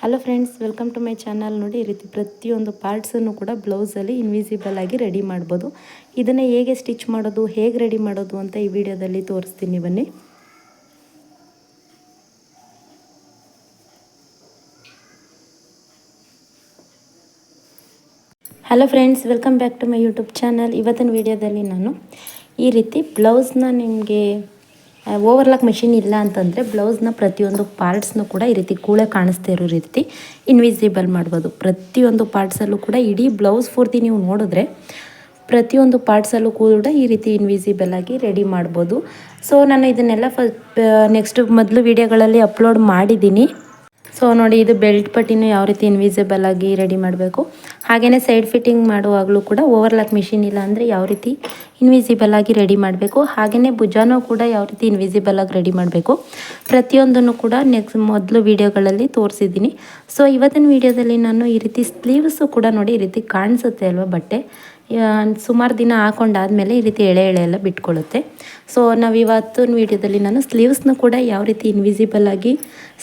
Hello friends welcome to my channel ನೋಡಿ, ಈ ರೀತಿ ಪ್ರತಿಯೊಂದು ಪಾರ್ಟ್ಸನ್ನು ಕೂಡ ಬ್ಲೌಸಲ್ಲಿ ಇನ್ವಿಸಿಬಲ್ ಆಗಿ ರೆಡಿ ಮಾಡ್ಬೋದು. ಇದನ್ನು ಹೇಗೆ ಸ್ಟಿಚ್ ಮಾಡೋದು, ಹೇಗೆ ರೆಡಿ ಮಾಡೋದು ಅಂತ ಈ ವಿಡಿಯೋದಲ್ಲಿ ತೋರಿಸ್ತೀನಿ ಬನ್ನಿ. Hello friends welcome back to my YouTube channel ಇವತ್ತಿನ ವಿಡಿಯೋದಲ್ಲಿ ನಾನು ಈ ರೀತಿ ಬ್ಲೌಸ್ನ ನಿಮಗೆ ಓವರ್ಲಾಕ್ ಮೆಷಿನ್ ಇಲ್ಲ ಅಂತಂದರೆ ಬ್ಲೌಸ್ನ ಪ್ರತಿಯೊಂದು ಪಾರ್ಟ್ಸ್ನು ಕೂಡ ಈ ರೀತಿ ಕೂಳೆ ಕಾಣಿಸ್ತಾ ಇರೋ ರೀತಿ ಇನ್ವಿಸಿಬಲ್ ಮಾಡ್ಬೋದು. ಪ್ರತಿಯೊಂದು ಪಾರ್ಟ್ಸಲ್ಲೂ ಕೂಡ ಇಡೀ ಬ್ಲೌಸ್ ಪೂರ್ತಿ ನೀವು ನೋಡಿದ್ರೆ ಪ್ರತಿಯೊಂದು ಪಾರ್ಟ್ಸಲ್ಲೂ ಕೂಡ ಈ ರೀತಿ ಇನ್ವಿಸಿಬಲ್ ಆಗಿ ರೆಡಿ ಮಾಡ್ಬೋದು. ಸೊ ನಾನು ಇದನ್ನೆಲ್ಲ ಫ ನೆಕ್ಸ್ಟ್ ಮೊದಲು ವೀಡಿಯೋಗಳಲ್ಲಿ ಅಪ್ಲೋಡ್ ಮಾಡಿದ್ದೀನಿ. ಸೊ ನೋಡಿ, ಇದು ಬೆಲ್ಟ್ ಪಟ್ಟಿನೂ ಯಾವ ರೀತಿ ಇನ್ವಿಸಿಬಲ್ ಆಗಿ ರೆಡಿ ಮಾಡಬೇಕು. ಹಾಗೆಯೇ ಸೈಡ್ ಫಿಟ್ಟಿಂಗ್ ಮಾಡುವಾಗಲೂ ಕೂಡ ಓವರ್ಲಾಕ್ ಮಿಷಿನ್ ಇಲ್ಲ ಅಂದರೆ ಯಾವ ರೀತಿ ಇನ್ವಿಸಿಬಲ್ ಆಗಿ ರೆಡಿ ಮಾಡಬೇಕು. ಹಾಗೆಯೇ ಭುಜಾನೂ ಕೂಡ ಯಾವ ರೀತಿ ಇನ್ವಿಸಿಬಲ್ ಆಗಿ ರೆಡಿ ಮಾಡಬೇಕು. ಪ್ರತಿಯೊಂದನ್ನು ಕೂಡ ನೆಕ್ಸ್ಟ್ ಮೊದಲು ವೀಡಿಯೋಗಳಲ್ಲಿ ತೋರಿಸಿದ್ದೀನಿ. ಸೊ ಇವತ್ತಿನ ವೀಡಿಯೋದಲ್ಲಿ ನಾನು ಈ ರೀತಿ ಸ್ಲೀವ್ಸು ಕೂಡ ನೋಡಿ, ಈ ರೀತಿ ಕಾಣಿಸುತ್ತೆ ಅಲ್ವಾ ಬಟ್ಟೆ? ಸುಮಾರು ದಿನ ಹಾಕೊಂಡಾದ್ಮೇಲೆ ಈ ರೀತಿ ಎಳೆ ಎಳೆ ಎಲ್ಲ ಬಿಟ್ಕೊಳ್ಳುತ್ತೆ ಸೊ ನಾವು ಇವತ್ತಿನ ವೀಡಿಯೋದಲ್ಲಿ ನಾನು ಸ್ಲೀವ್ಸ್ನ ಕೂಡ ಯಾವ ರೀತಿ ಇನ್ವಿಸಿಬಲ್ ಆಗಿ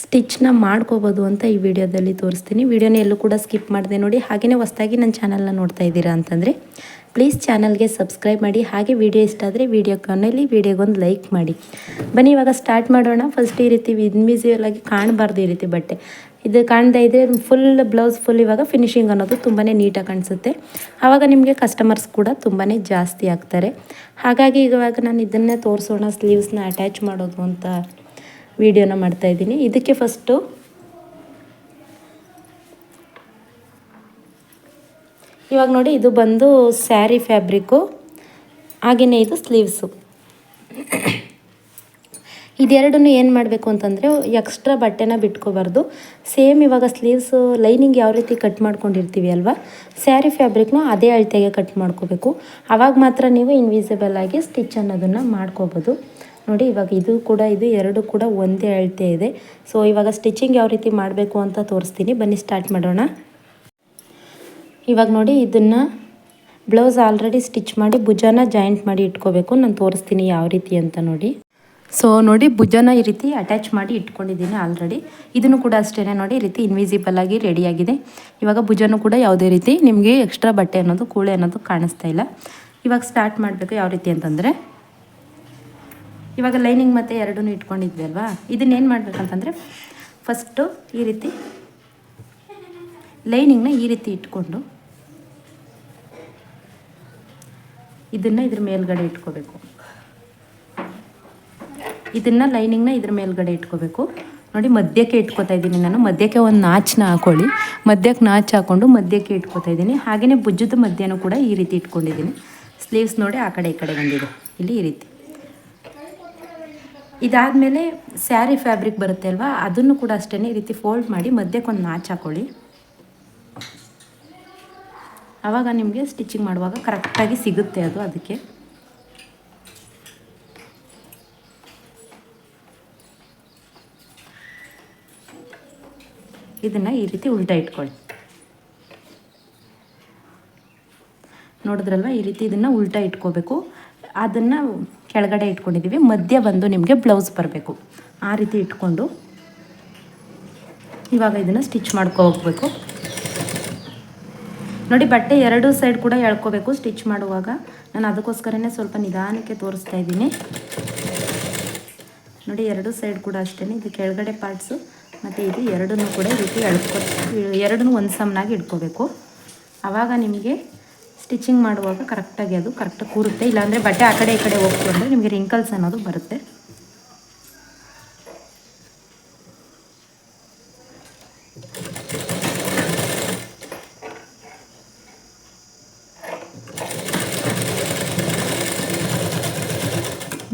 ಸ್ಟಿಚ್ನ ಮಾಡ್ಕೋಬೋದು ಅಂತ ಈ ವಿಡಿಯೋದಲ್ಲಿ ತೋರಿಸ್ತೀನಿ. ವಿಡಿಯೋನ ಎಲ್ಲೂ ಕೂಡ ಸ್ಕಿಪ್ ಮಾಡಿದೆ ನೋಡಿ. ಹಾಗೆಯೇ ಹೊಸ್ದಾಗಿ ನನ್ನ ಚಾನಲ್ನ ನೋಡ್ತಾ ಇದ್ದೀರಾ ಅಂತಂದರೆ ಪ್ಲೀಸ್ ಚಾನಲ್ಗೆ ಸಬ್ಸ್ಕ್ರೈಬ್ ಮಾಡಿ. ಹಾಗೆ ವಿಡಿಯೋ ಇಷ್ಟ ಆದರೆ ವಿಡಿಯೋ ಕೊನೆಯಲ್ಲಿ ವಿಡಿಯೋಗೊಂದು ಲೈಕ್ ಮಾಡಿ. ಬನ್ನಿ, ಇವಾಗ ಸ್ಟಾರ್ಟ್ ಮಾಡೋಣ. ಫಸ್ಟ್ ಈ ರೀತಿ ಇನ್ವಿಸಿಬಲ್ ಆಗಿ ಕಾಣಬಾರ್ದು ಈ ರೀತಿ ಬಟ್ಟೆ. ಇದು ಕಾಣದೇ ಇದ್ದರೆ ಫುಲ್ ಬ್ಲೌಸ್ ಫುಲ್ ಇವಾಗ ಫಿನಿಶಿಂಗ್ ಅನ್ನೋದು ತುಂಬಾ ನೀಟಾಗಿ ಕಾಣಿಸುತ್ತೆ. ಆವಾಗ ನಿಮಗೆ ಕಸ್ಟಮರ್ಸ್ ಕೂಡ ತುಂಬಾ ಜಾಸ್ತಿ ಆಗ್ತಾರೆ. ಹಾಗಾಗಿ ಇವಾಗ ನಾನು ಇದನ್ನೇ ತೋರಿಸೋಣ ಸ್ಲೀವ್ಸ್ನ ಅಟ್ಯಾಚ್ ಮಾಡೋದು ಅಂತ ವಿಡಿಯೋನ ಮಾಡ್ತಾಯಿದ್ದೀನಿ ಇದಕ್ಕೆ ಫಸ್ಟು ಇವಾಗ ನೋಡಿ ಇದು ಬಂದು ಸ್ಯಾರಿ ಫ್ಯಾಬ್ರಿಕ್ಕು ಹಾಗೆಯೇ ಇದು ಸ್ಲೀವ್ಸು ಇದೆರಡನ್ನು ಏನು ಮಾಡಬೇಕು ಅಂತಂದರೆ ಎಕ್ಸ್ಟ್ರಾ ಬಟ್ಟೆನ ಬಿಟ್ಕೋಬಾರ್ದು. ಸೇಮ್ ಇವಾಗ ಸ್ಲೀವ್ಸ್ ಲೈನಿಂಗ್ ಯಾವ ರೀತಿ ಕಟ್ ಮಾಡ್ಕೊಂಡಿರ್ತೀವಿ ಅಲ್ವಾ? ಸ್ಯಾರಿ ಫ್ಯಾಬ್ರಿಕ್ನು ಅದೇ ಅಳತೆಗೆ ಕಟ್ ಮಾಡ್ಕೋಬೇಕು. ಆವಾಗ ಮಾತ್ರ ನೀವು ಇನ್ವಿಸಿಬಲ್ ಆಗಿ ಸ್ಟಿಚ್ ಅನ್ನೋದನ್ನು ಮಾಡ್ಕೋಬೋದು. ನೋಡಿ, ಇವಾಗ ಇದು ಕೂಡ, ಇದು ಎರಡು ಕೂಡ ಒಂದೇ ಅಳತೆ ಇದೆ. ಸೊ ಇವಾಗ ಸ್ಟಿಚಿಂಗ್ ಯಾವ ರೀತಿ ಮಾಡಬೇಕು ಅಂತ ತೋರಿಸ್ತೀನಿ. ಬನ್ನಿ ಸ್ಟಾರ್ಟ್ ಮಾಡೋಣ. ಇವಾಗ ನೋಡಿ, ಇದನ್ನು ಬ್ಲೌಸ್ ಆಲ್ರೆಡಿ ಸ್ಟಿಚ್ ಮಾಡಿ, ಭುಜಾನ ಜಾಯಿಂಟ್ ಮಾಡಿ ಇಟ್ಕೋಬೇಕು. ನಾನು ತೋರಿಸ್ತೀನಿ ಯಾವ ರೀತಿ ಅಂತ ನೋಡಿ. ಸೊ ನೋಡಿ ಭುಜನ ಈ ರೀತಿ ಅಟ್ಯಾಚ್ ಮಾಡಿ ಇಟ್ಕೊಂಡಿದ್ದೀನಿ ಆಲ್ರೆಡಿ ಇದನ್ನು ಕೂಡ ಅಷ್ಟೇ ನೋಡಿ, ಈ ರೀತಿ ಇನ್ವಿಸಿಬಲ್ ಆಗಿ ರೆಡಿಯಾಗಿದೆ ಇವಾಗ ಭುಜನೂ ಕೂಡ ಯಾವುದೇ ರೀತಿ ನಿಮಗೆ ಎಕ್ಸ್ಟ್ರಾ ಬಟ್ಟೆ ಅನ್ನೋದು, ಕೂಳೆ ಅನ್ನೋದು ಕಾಣಿಸ್ತಾ ಇಲ್ಲ. ಇವಾಗ ಸ್ಟಾರ್ಟ್ ಮಾಡಬೇಕು ಯಾವ ರೀತಿ ಅಂತಂದರೆ, ಇವಾಗ ಲೈನಿಂಗ್ ಮತ್ತು ಎರಡೂ ಇಟ್ಕೊಂಡಿದ್ವಿ ಅಲ್ವಾ? ಇದನ್ನೇನು ಮಾಡಬೇಕಂತಂದರೆ ಫಸ್ಟು ಈ ರೀತಿ ಲೈನಿಂಗ್ನ ಈ ರೀತಿ ಇಟ್ಕೊಂಡು, ಇದನ್ನು ಇದ್ರ ಮೇಲ್ಗಡೆ ಇಟ್ಕೋಬೇಕು. ಇದನ್ನು ಲೈನಿಂಗ್ನ ಇದ್ರ ಮೇಲ್ಗಡೆ ಇಟ್ಕೋಬೇಕು. ನೋಡಿ, ಮಧ್ಯಕ್ಕೆ ಇಟ್ಕೋತಾ ಇದ್ದೀನಿ ನಾನು. ಮಧ್ಯಕ್ಕೆ ಒಂದು ನಾಚನ್ನ ಹಾಕೊಳ್ಳಿ. ಮಧ್ಯಕ್ಕೆ ನಾಚ್ ಹಾಕ್ಕೊಂಡು ಮಧ್ಯಕ್ಕೆ ಇಟ್ಕೋತಾ ಇದ್ದೀನಿ. ಹಾಗೆಯೇ ಬುಜ್ಜದ ಮಧ್ಯನೂ ಕೂಡ ಈ ರೀತಿ ಇಟ್ಕೊಂಡಿದ್ದೀನಿ. ಸ್ಲೀವ್ಸ್ ನೋಡಿ ಆ ಕಡೆ ಈ ಕಡೆ ಬಂದಿದೆ. ಇಲ್ಲಿ ಈ ರೀತಿ. ಇದಾದಮೇಲೆ ಸ್ಯಾರಿ ಫ್ಯಾಬ್ರಿಕ್ ಬರುತ್ತೆ ಅಲ್ವಾ? ಅದನ್ನು ಕೂಡ ಅಷ್ಟೇ ಈ ರೀತಿ ಫೋಲ್ಡ್ ಮಾಡಿ ಮಧ್ಯಕ್ಕೆ ಒಂದು ನಾಚ್ ಹಾಕೊಳ್ಳಿ. ಆವಾಗ ನಿಮಗೆ ಸ್ಟಿಚಿಂಗ್ ಮಾಡುವಾಗ ಕರೆಕ್ಟಾಗಿ ಸಿಗುತ್ತೆ ಅದು ಅದಕ್ಕೆ. ಇದನ್ನು ಈ ರೀತಿ ಉಲ್ಟಾ ಇಟ್ಕೊಳ್ಳಿ ನೋಡಿದ್ರಲ್ವ? ಈ ರೀತಿ ಇದನ್ನು ಉಲ್ಟಾ ಇಟ್ಕೋಬೇಕು. ಅದನ್ನು ಕೆಳಗಡೆ ಇಟ್ಕೊಂಡಿದ್ದೀವಿ ಮಧ್ಯ ಬಂದು ನಿಮಗೆ ಬ್ಲೌಸ್ ಬರಬೇಕು. ಆ ರೀತಿ ಇಟ್ಕೊಂಡು ಇವಾಗ ಇದನ್ನು ಸ್ಟಿಚ್ ಮಾಡ್ಕೊ ಹೋಗ್ಬೇಕು. ನೋಡಿ, ಬಟ್ಟೆ ಎರಡು ಸೈಡ್ ಕೂಡ ಎಳ್ಕೋಬೇಕು ಸ್ಟಿಚ್ ಮಾಡುವಾಗ. ನಾನು ಅದಕ್ಕೋಸ್ಕರನೇ ಸ್ವಲ್ಪ ನಿಧಾನಕ್ಕೆ ತೋರಿಸ್ತಾ ಇದ್ದೀನಿ. ನೋಡಿ, ಎರಡು ಸೈಡ್ ಕೂಡ ಅಷ್ಟೇ ಇದು ಕೆಳಗಡೆ ಪಾರ್ಟ್ಸು ಮತ್ತು ಇದು ಎರಡನ್ನೂ ಕೂಡ ಈ ರೀತಿ ಎಳ್ಕೊ ಎರಡನ್ನೂ ಒಂದು ಸಮನಾಗಿ ಇಟ್ಕೋಬೇಕು. ಆವಾಗ ನಿಮಗೆ ಸ್ಟಿಚಿಂಗ್ ಮಾಡುವಾಗ ಕರೆಕ್ಟಾಗಿ ಅದು ಕರೆಕ್ಟಾಗಿ ಕೂರುತ್ತೆ. ಇಲ್ಲಾಂದರೆ ಬಟ್ಟೆ ಆ ಕಡೆ ಈ ಕಡೆ ಹೋಗ್ತು ನಿಮಗೆ ರಿಂಕಲ್ಸ್ ಅನ್ನೋದು ಬರುತ್ತೆ.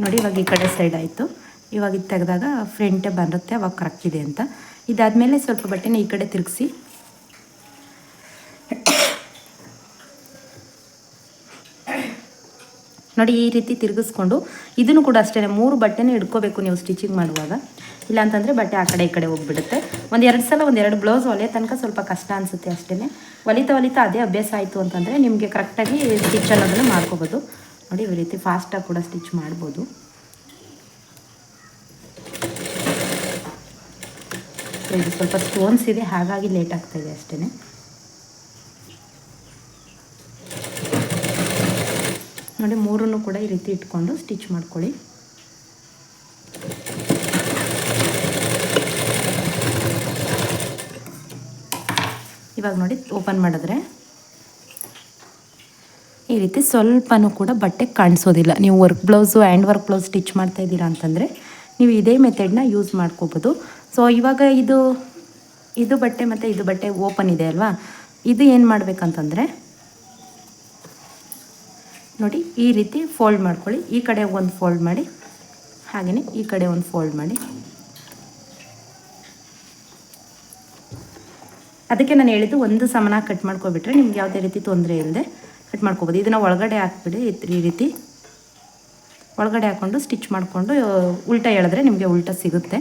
ನೋಡಿ ಇವಾಗ ಈ ಕಡೆ ಸೈಡ್ ಆಯಿತು. ಇವಾಗ ಇದು ತೆಗೆದಾಗ ಫ್ರಂಟೇ ಬರುತ್ತೆ, ಅವಾಗ ಕರೆಕ್ಟ್ ಇದೆ ಅಂತ. ಇದಾದಮೇಲೆ ಸ್ವಲ್ಪ ಬಟ್ಟೆನ ಈ ಕಡೆ ತಿರುಗಿಸಿ. ನೋಡಿ ಈ ರೀತಿ ತಿರುಗಿಸ್ಕೊಂಡು, ಇದನ್ನು ಕೂಡ ಅಷ್ಟೇ ಮೂರು ಬಟ್ಟೆನೇ ಇಟ್ಕೋಬೇಕು ನೀವು ಸ್ಟಿಚಿಂಗ್ ಮಾಡುವಾಗ. ಇಲ್ಲಾಂತಂದರೆ ಬಟ್ಟೆ ಆ ಕಡೆ ಈ ಕಡೆ ಹೋಗ್ಬಿಡುತ್ತೆ. ಒಂದು ಎರಡು ಸಲ ಒಂದು ಎರಡು ಬ್ಲೌಸ್ ಹೊಲಿಯೋ ತನಕ ಸ್ವಲ್ಪ ಕಷ್ಟ ಅನಿಸುತ್ತೆ ಅಷ್ಟೇ ಹೊಲಿತಾ ಹೊಲಿತಾ ಅದೇ ಅಭ್ಯಾಸ ಆಯಿತು ಅಂತಂದರೆ ನಿಮಗೆ ಕರೆಕ್ಟಾಗಿ ಸ್ಟಿಚ್ ಅನ್ನೋದನ್ನು ಮಾಡ್ಕೋಬೋದು. ನೋಡಿ ಈ ರೀತಿ ಫಾಸ್ಟಾಗಿ ಕೂಡ ಸ್ಟಿಚ್ ಮಾಡ್ಬೋದು. ಇದು ಸ್ವಲ್ಪ ಸ್ಟೋನ್ಸ್ ಇದೆ, ಹಾಗಾಗಿ ಲೇಟ್ ಆಗ್ತಾಯಿದೆ ಅಷ್ಟೇ ನೋಡಿ, ಮೂರನ್ನು ಕೂಡ ಈ ರೀತಿ ಇಟ್ಕೊಂಡು ಸ್ಟಿಚ್ ಮಾಡ್ಕೊಳ್ಳಿ. ಇವಾಗ ನೋಡಿ ಓಪನ್ ಮಾಡಿದ್ರೆ ಈ ರೀತಿ ಸ್ವಲ್ಪನೂ ಕೂಡ ಬಟ್ಟೆ ಕಾಣಿಸೋದಿಲ್ಲ. ನೀವು work blouse and work blouse stitch ಮಾಡ್ತಾ ಇದ್ದೀರಾ ಅಂತಂದರೆ, ನೀವು ಇದೇ ಮೆಥಡ್ನ ಯೂಸ್ ಮಾಡ್ಕೋಬೋದು. ಸೊ ಇವಾಗ ಇದು ಇದು ಬಟ್ಟೆ ಮತ್ತು ಇದು ಬಟ್ಟೆ ಓಪನ್ ಇದೆ ಅಲ್ವಾ? ಇದು ಏನು ಮಾಡಬೇಕಂತಂದರೆ, ನೋಡಿ, ಈ ರೀತಿ ಫೋಲ್ಡ್ ಮಾಡ್ಕೊಳ್ಳಿ. ಈ ಕಡೆ ಒಂದು ಫೋಲ್ಡ್ ಮಾಡಿ ಹಾಗೆಯೇ ಈ ಕಡೆ ಒಂದು ಫೋಲ್ಡ್ ಮಾಡಿ. ಅದಕ್ಕೆ ನಾನು ಹೇಳಿದ್ದು ಒಂದು ಸಮನ ಕಟ್ ಮಾಡ್ಕೊಬಿಟ್ರೆ ನಿಮ್ಗೆ ಯಾವುದೇ ರೀತಿ ತೊಂದರೆ ಇಲ್ಲದೆ ಕಟ್ ಮಾಡ್ಕೋಬೋದು. ಇದನ್ನು ಒಳಗಡೆ ಹಾಕ್ಬಿಡಿ, ಈ ರೀತಿ. ಒಳಗಡೆ ಹಾಕ್ಕೊಂಡು ಸ್ಟಿಚ್ ಮಾಡಿಕೊಂಡು, ಉಲ್ಟ ಎಳೆದ್ರೆ ನಿಮಗೆ ಉಲ್ಟ ಸಿಗುತ್ತೆ.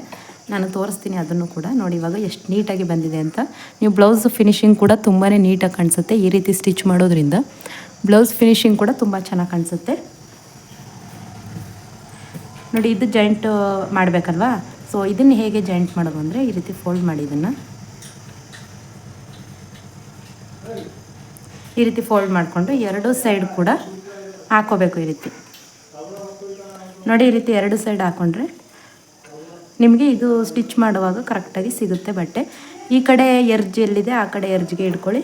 ನಾನು ತೋರಿಸ್ತೀನಿ ಅದನ್ನು ಕೂಡ. ನೋಡಿ, ಇವಾಗ ಎಷ್ಟು ನೀಟಾಗಿ ಬಂದಿದೆ ಅಂತ. ನೀವು ಬ್ಲೌಸ್ ಫಿನಿಶಿಂಗ್ ಕೂಡ ತುಂಬಾ ನೀಟಾಗಿ ಕಾಣಿಸುತ್ತೆ ಈ ರೀತಿ ಸ್ಟಿಚ್ ಮಾಡೋದ್ರಿಂದ. ಬ್ಲೌಸ್ ಫಿನಿಶಿಂಗ್ ಕೂಡ ತುಂಬ ಚೆನ್ನಾಗಿ ಕಾಣಿಸುತ್ತೆ. ನೋಡಿ, ಇದು ಜಾಯಿಂಟ್ ಮಾಡಬೇಕಲ್ವಾ? ಸೊ ಇದನ್ನು ಹೇಗೆ ಜಾಯಿಂಟ್ ಮಾಡೋದು ಅಂದರೆ ಈ ರೀತಿ ಫೋಲ್ಡ್ ಮಾಡಿ ಇದನ್ನು. ಈ ರೀತಿ ಫೋಲ್ಡ್ ಮಾಡಿಕೊಂಡು ಎರಡು ಸೈಡ್ ಕೂಡ ಹಾಕೋಬೇಕು ಈ ರೀತಿ. ನೋಡಿ, ಈ ರೀತಿ ಎರಡು ಸೈಡ್ ಹಾಕ್ಕೊಂಡ್ರೆ ನಿಮಗೆ ಇದು ಸ್ಟಿಚ್ ಮಾಡುವಾಗ ಕರೆಕ್ಟಾಗಿ ಸಿಗುತ್ತೆ ಬಟ್ಟೆ. ಈ ಕಡೆ ಎರ್ಜ್ ಎಲ್ಲಿದೆ, ಆ ಕಡೆ ಎರ್ಜ್ಗೆ ಇಟ್ಕೊಳ್ಳಿ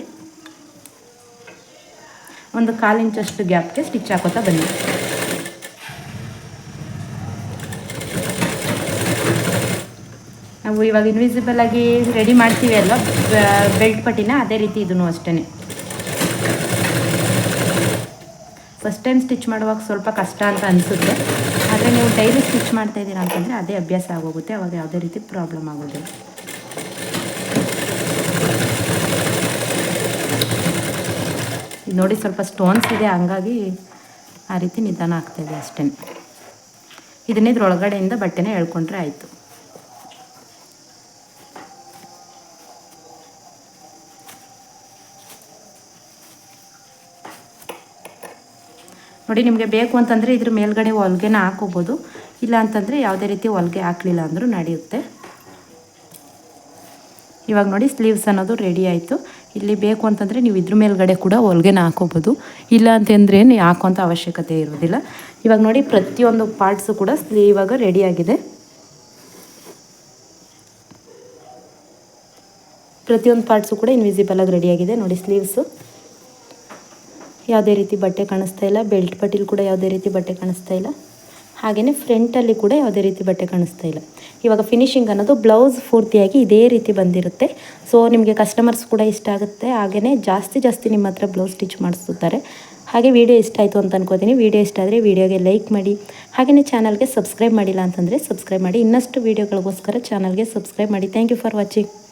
ಒಂದು ಕಾಲು ಇಂಚಷ್ಟು ಗ್ಯಾಪ್ಗೆ ಸ್ಟಿಚ್ ಹಾಕೋತಾ ಬನ್ನಿ. ನಾವು ಇವಾಗ ಇನ್ವಿಸಿಬಲ್ ಆಗಿ ರೆಡಿ ಮಾಡ್ತೀವಿ ಅಲ್ವಾ? ಬೆಲ್ಟ್ ಪಟ್ಟಿನ, ಅದೇ ರೀತಿ ಇದೂ ಅಷ್ಟೇ ಫಸ್ಟ್ ಟೈಮ್ ಸ್ಟಿಚ್ ಮಾಡುವಾಗ ಸ್ವಲ್ಪ ಕಷ್ಟ ಅಂತ ಅನಿಸುತ್ತೆ. ಆದರೆ ನೀವು ಡೈಲಿ ಸ್ಟಿಚ್ ಮಾಡ್ತಾ ಇದ್ದೀರಾ ಅಂತಂದರೆ ಅದೇ ಅಭ್ಯಾಸ ಆಗೋಗುತ್ತೆ. ಅವಾಗ ಯಾವುದೇ ರೀತಿ ಪ್ರಾಬ್ಲಮ್ ಆಗೋದಿಲ್ಲ. ನೋಡಿ ಸ್ವಲ್ಪ ಸ್ಟೋನ್ಸ್ ಇದೆ. ಹಂಗಾಗಿ ಆ ರೀತಿ ನಿಧಾನ ಆಗ್ತಾಯಿದೆ ಅಷ್ಟೇ. ಇದನ್ನೇ ಇದ್ರೊಳಗಡೆಯಿಂದ ಬಟ್ಟೆನೇ ಹೇಳ್ಕೊಂಡ್ರೆ ಆಯಿತು. ನೋಡಿ, ನಿಮಗೆ ಬೇಕು ಅಂತಂದರೆ ಇದ್ರ ಮೇಲ್ಗಡೆ ಹೊಲ್ಗೆನ ಹಾಕೋಬೋದು. ಇಲ್ಲ ಅಂತಂದರೆ ಯಾವುದೇ ರೀತಿ ಹೊಲ್ಗೆ ಹಾಕಲಿಲ್ಲ ಅಂದರೂ ನಡೆಯುತ್ತೆ. ಇವಾಗ ನೋಡಿ ಸ್ಲೀವ್ಸ್ ಅನ್ನೋದು ರೆಡಿ ಆಯಿತು. ಇಲ್ಲಿ ಬೇಕು ಅಂತಂದರೆ ನೀವು ಇದ್ರ ಮೇಲ್ಗಡೆ ಕೂಡ ಹೊಲ್ಗೆನ ಹಾಕೋಬೋದು. ಇಲ್ಲ ಅಂತಂದ್ರೆ ಹಾಕೋಂಥ ಅವಶ್ಯಕತೆ ಇರೋದಿಲ್ಲ. ಇವಾಗ ನೋಡಿ, ಪ್ರತಿಯೊಂದು ಪಾರ್ಟ್ಸು ಕೂಡ ಇವಾಗ ರೆಡಿಯಾಗಿದೆ ಪ್ರತಿಯೊಂದು ಪಾರ್ಟ್ಸು ಕೂಡ ಇನ್ವಿಸಿಬಲಾಗಿ ರೆಡಿಯಾಗಿದೆ ನೋಡಿ ಸ್ಲೀವ್ಸು ಯಾವುದೇ ರೀತಿ ಬಟ್ಟೆ ಕಾಣಿಸ್ತಾ ಇಲ್ಲ. ಬೆಲ್ಟ್ ಪಟ್ಟಿಲಿ ಕೂಡ ಯಾವುದೇ ರೀತಿ ಬಟ್ಟೆ ಕಾಣಿಸ್ತಾ ಇಲ್ಲ. ಹಾಗೆಯೇ ಫ್ರಂಟಲ್ಲಿ ಕೂಡ ಯಾವುದೇ ರೀತಿ ಬಟ್ಟೆ ಕಾಣಿಸ್ತಾ ಇಲ್ಲ. ಇವಾಗ ಫಿನಿಶಿಂಗ್ ಅನ್ನೋದು ಬ್ಲೌಸ್ ಪೂರ್ತಿಯಾಗಿ ಇದೇ ರೀತಿ ಬಂದಿರುತ್ತೆ. ಸೊ ನಿಮಗೆ ಕಸ್ಟಮರ್ಸ್ ಕೂಡ ಇಷ್ಟ ಆಗುತ್ತೆ. ಹಾಗೆಯೇ ಜಾಸ್ತಿ ಜಾಸ್ತಿ ನಿಮ್ಮ ಹತ್ರ ಬ್ಲೌಸ್ ಸ್ಟಿಚ್ ಮಾಡಿಸ್ತಾರೆ ಹಾಗೆ ವಿಡಿಯೋ ಇಷ್ಟ ಆಯಿತು ಅಂತ ಅನ್ಕೋತೀನಿ. ವಿಡಿಯೋ ಇಷ್ಟ ಆದರೆ ವಿಡಿಯೋಗೆ ಲೈಕ್ ಮಾಡಿ. ಹಾಗೆಯೇ ಚಾನಲ್ಗೆ ಸಬ್ಸ್ಕ್ರೈಬ್ ಮಾಡಿಲ್ಲ ಅಂತಂದರೆ ಸಬ್ಸ್ಕ್ರೈಬ್ ಮಾಡಿ. ಇನ್ನಷ್ಟು ವೀಡಿಯೋಗಳಿಗೋಸ್ಕರ ಚಾನಲ್ಗೆ ಸಬ್ಸ್ಕ್ರೈಬ್ ಮಾಡಿ. Thank you for watching